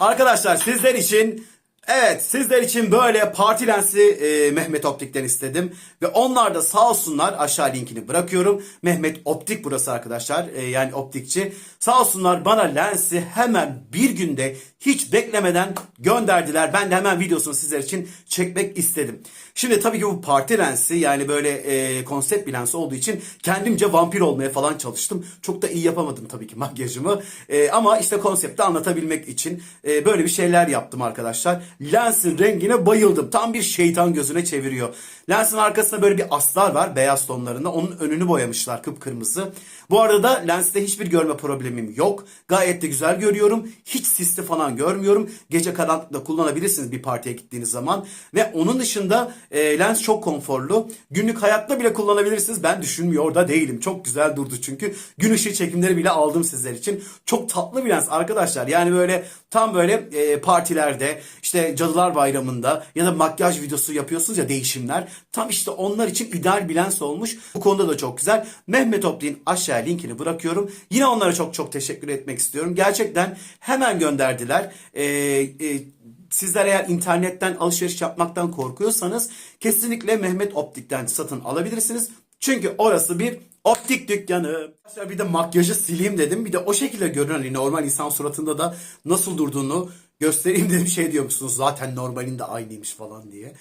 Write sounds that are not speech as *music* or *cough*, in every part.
Arkadaşlar sizler için evet sizler için böyle parti lensi e, Mehmet Optik'ten istedim. Ve onlar da sağ olsunlar aşağı linkini bırakıyorum. Mehmet Optik burası arkadaşlar e, yani optikçi. Sağ olsunlar bana lensi hemen bir günde hiç beklemeden gönderdiler. Ben de hemen videosunu sizler için çekmek istedim. Şimdi tabii ki bu parti lensi yani böyle e, konsept bir lens olduğu için kendimce vampir olmaya falan çalıştım. Çok da iyi yapamadım tabii ki *laughs* makyajımı. E, ama işte konsepti anlatabilmek için e, böyle bir şeyler yaptım arkadaşlar. Lensin rengine bayıldım. Tam bir şeytan gözüne çeviriyor. Lensin arkasında böyle bir astar var beyaz tonlarında. Onun önünü boyamışlar kıpkırmızı. Bu arada da lenste hiçbir görme problemim yok. Gayet de güzel görüyorum. Hiç sisli falan görmüyorum. Gece karanlıkta kullanabilirsiniz bir partiye gittiğiniz zaman. Ve onun dışında e, lens çok konforlu. Günlük hayatta bile kullanabilirsiniz. Ben düşünmüyor da değilim. Çok güzel durdu çünkü. Gün ışığı çekimleri bile aldım sizler için. Çok tatlı bir lens arkadaşlar. Yani böyle tam böyle e, partilerde işte Cadılar Bayramı'nda ya da makyaj videosu yapıyorsunuz ya değişimler. Tam işte onlar için ideal bir lens olmuş. Bu konuda da çok güzel. Mehmet Optik'in aşağıya linkini bırakıyorum. Yine onlara çok çok teşekkür etmek istiyorum. Gerçekten hemen gönderdiler. Ee, e, Sizler eğer internetten alışveriş yapmaktan korkuyorsanız kesinlikle Mehmet Optik'ten satın alabilirsiniz. Çünkü orası bir optik dükkanı. Bir de makyajı sileyim dedim. Bir de o şekilde görünen hani normal insan suratında da nasıl durduğunu göstereyim dedim. Şey diyor musunuz zaten normalinde aynıymış falan diye.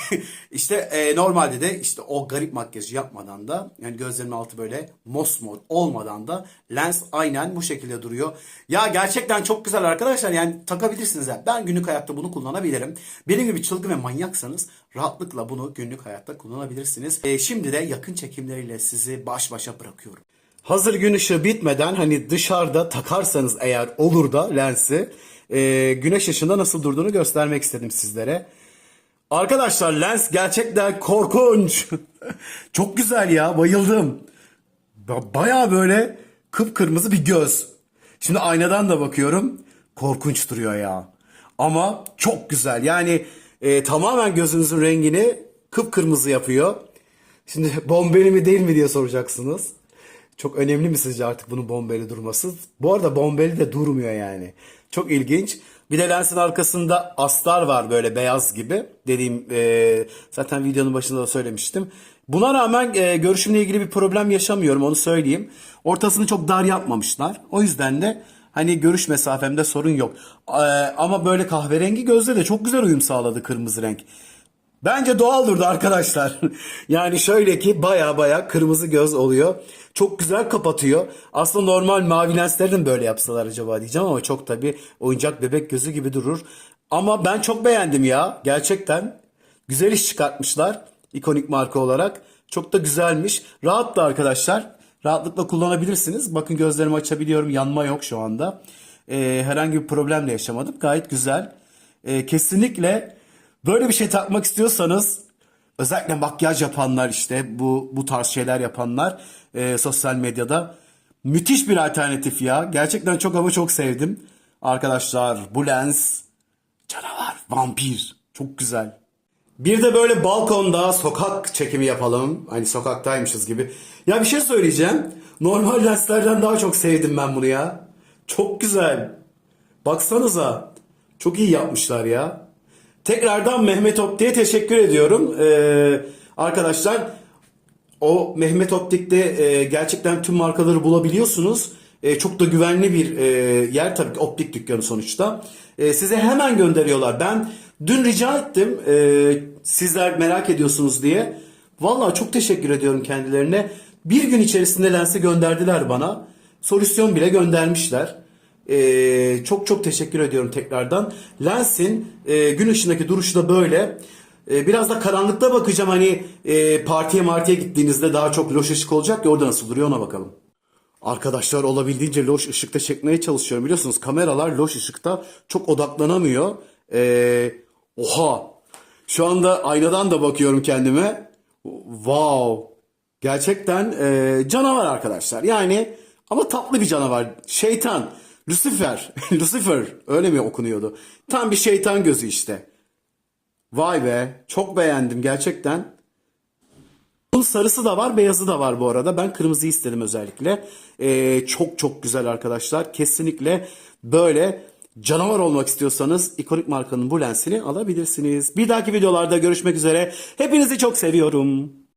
*laughs* işte e, normalde de işte o garip makyajı yapmadan da yani gözlerimin altı böyle mosmor olmadan da lens aynen bu şekilde duruyor. Ya gerçekten çok güzel arkadaşlar yani takabilirsiniz ya. Ben günlük hayatta bunu kullanabilirim. Benim gibi çılgın ve manyaksanız rahatlıkla bunu günlük hayatta kullanabilirsiniz. E, şimdi de yakın çekimleriyle sizi baş başa bırakıyorum. Hazır gün ışığı bitmeden hani dışarıda takarsanız eğer olur da lensi e, güneş ışığında nasıl durduğunu göstermek istedim sizlere. Arkadaşlar lens gerçekten korkunç. *laughs* Çok güzel ya bayıldım. Ba- Baya böyle kıpkırmızı bir göz. Şimdi aynadan da bakıyorum. Korkunç duruyor ya. Ama çok güzel. Yani e, tamamen gözünüzün rengini kıpkırmızı yapıyor. Şimdi *laughs* bombeli mi değil mi diye soracaksınız. Çok önemli mi sizce artık bunun bombeli durması? Bu arada bombeli de durmuyor yani. Çok ilginç. Bir de lensin arkasında astar var böyle beyaz gibi. Dediğim e, zaten videonun başında da söylemiştim. Buna rağmen e, görüşümle ilgili bir problem yaşamıyorum onu söyleyeyim. Ortasını çok dar yapmamışlar. O yüzden de hani görüş mesafemde sorun yok. E, ama böyle kahverengi gözle de çok güzel uyum sağladı kırmızı renk. Bence doğal durdu arkadaşlar. *laughs* yani şöyle ki baya baya kırmızı göz oluyor. Çok güzel kapatıyor. Aslında normal mavi lenslerden böyle yapsalar acaba diyeceğim ama çok tabi oyuncak bebek gözü gibi durur. Ama ben çok beğendim ya. Gerçekten güzel iş çıkartmışlar. ikonik marka olarak. Çok da güzelmiş. Rahat da arkadaşlar. Rahatlıkla kullanabilirsiniz. Bakın gözlerimi açabiliyorum. Yanma yok şu anda. Ee, herhangi bir problem de yaşamadım. Gayet güzel. Ee, kesinlikle Böyle bir şey takmak istiyorsanız özellikle makyaj yapanlar işte bu bu tarz şeyler yapanlar e, sosyal medyada müthiş bir alternatif ya. Gerçekten çok ama çok sevdim. Arkadaşlar bu lens canavar, vampir. Çok güzel. Bir de böyle balkonda sokak çekimi yapalım. Hani sokaktaymışız gibi. Ya bir şey söyleyeceğim. Normal lenslerden daha çok sevdim ben bunu ya. Çok güzel. Baksanıza. Çok iyi yapmışlar ya. Tekrardan Mehmet Optik'e teşekkür ediyorum. Ee, arkadaşlar o Mehmet Optik'te e, gerçekten tüm markaları bulabiliyorsunuz. E, çok da güvenli bir e, yer tabii ki optik dükkanı sonuçta. E, size hemen gönderiyorlar. Ben dün rica ettim e, sizler merak ediyorsunuz diye. Vallahi çok teşekkür ediyorum kendilerine. Bir gün içerisinde lensi gönderdiler bana. Solüsyon bile göndermişler. Ee, çok çok teşekkür ediyorum tekrardan. Lens'in e, gün ışığındaki duruşu da böyle. Ee, biraz da karanlıkta bakacağım hani e, partiye martiye gittiğinizde daha çok loş ışık olacak ya orada nasıl duruyor ona bakalım. Arkadaşlar olabildiğince loş ışıkta çekmeye çalışıyorum. Biliyorsunuz kameralar loş ışıkta çok odaklanamıyor. Ee, oha! Şu anda aynadan da bakıyorum kendime. Wow! Gerçekten e, canavar arkadaşlar. Yani ama tatlı bir canavar. Şeytan. Lucifer. *laughs* Lucifer. Öyle mi okunuyordu? Tam bir şeytan gözü işte. Vay be. Çok beğendim gerçekten. Bunun sarısı da var, beyazı da var bu arada. Ben kırmızı istedim özellikle. Ee, çok çok güzel arkadaşlar. Kesinlikle böyle canavar olmak istiyorsanız ikonik markanın bu lensini alabilirsiniz. Bir dahaki videolarda görüşmek üzere. Hepinizi çok seviyorum.